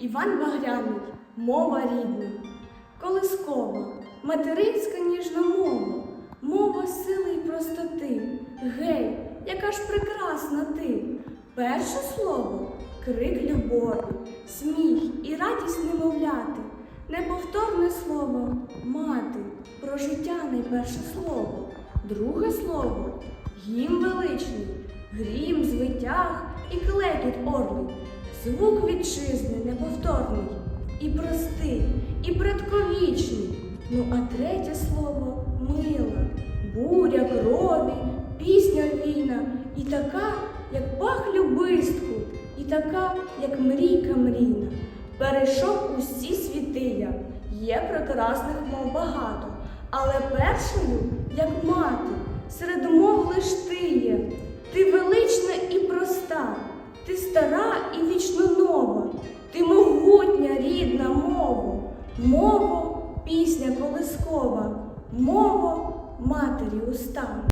Іван Багряний, мова рідна, колискова, материнська ніжна мова, мова сили й простоти. Гей, яка ж прекрасна ти! Перше слово крик любові, сміх і радість немовляти, неповторне слово мати, про життя найперше слово, друге слово гімн величний, грім, звитяг і клекіт орлий, звук вітчизни неповторний, і простий, і предковічний. Ну а третє слово мила, буря крові, пісня війна, і така, як пах любистку, і така, як мрійка мрійна. Перейшов усі світи я, є прекрасних мов багато, але першою, як мати, серед мов лиш ти є. Ти велична і проста, ти стара і вічно нова, мова пісня колискова, мово матері уста.